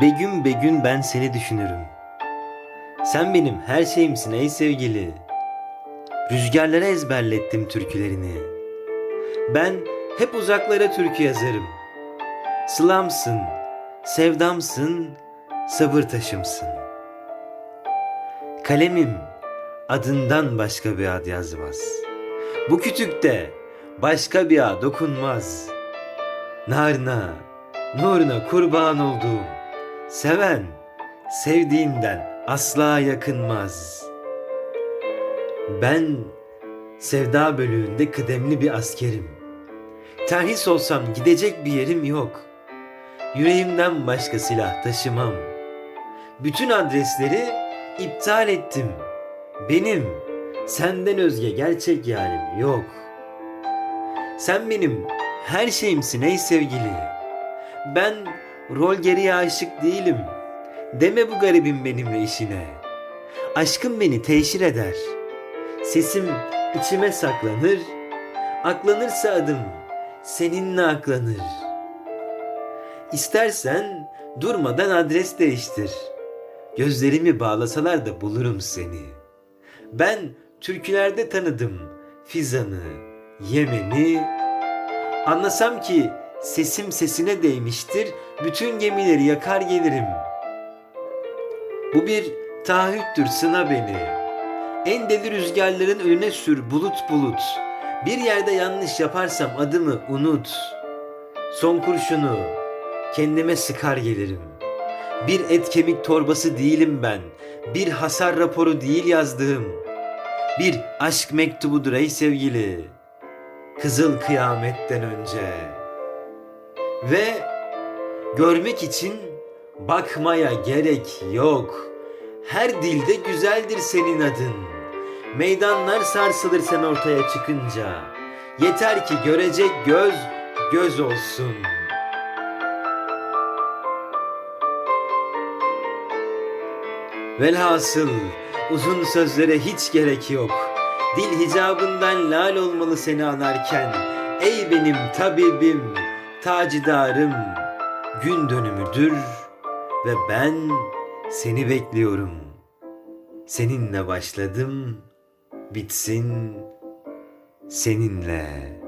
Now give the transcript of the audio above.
Begüm begün ben seni düşünürüm. Sen benim her şeyimsin ey sevgili. Rüzgarlara ezberlettim türkülerini. Ben hep uzaklara türkü yazarım. Sılamsın, sevdamsın, sabır taşımsın. Kalemim adından başka bir ad yazmaz. Bu kütükte başka bir ad dokunmaz. Narına, nuruna kurban olduğum, seven sevdiğinden asla yakınmaz. Ben sevda bölüğünde kıdemli bir askerim. Terhis olsam gidecek bir yerim yok. Yüreğimden başka silah taşımam. Bütün adresleri iptal ettim. Benim senden özge gerçek yarim yok. Sen benim her şeyimsin ey sevgili. Ben rol geriye aşık değilim. Deme bu garibim benimle işine. Aşkım beni teşhir eder. Sesim içime saklanır. Aklanırsa adım seninle aklanır. İstersen durmadan adres değiştir. Gözlerimi bağlasalar da bulurum seni. Ben türkülerde tanıdım Fizan'ı, Yemen'i. Anlasam ki sesim sesine değmiştir, bütün gemileri yakar gelirim. Bu bir taahhüttür sına beni. En deli rüzgarların önüne sür bulut bulut. Bir yerde yanlış yaparsam adımı unut. Son kurşunu kendime sıkar gelirim. Bir et kemik torbası değilim ben. Bir hasar raporu değil yazdığım. Bir aşk mektubudur ey sevgili. Kızıl kıyametten önce. Ve görmek için bakmaya gerek yok. Her dilde güzeldir senin adın. Meydanlar sarsılır sen ortaya çıkınca. Yeter ki görecek göz göz olsun. Velhasıl uzun sözlere hiç gerek yok. Dil hicabından lal olmalı seni anarken. Ey benim tabibim, tacidarım, gün dönümüdür ve ben seni bekliyorum. Seninle başladım, bitsin seninle.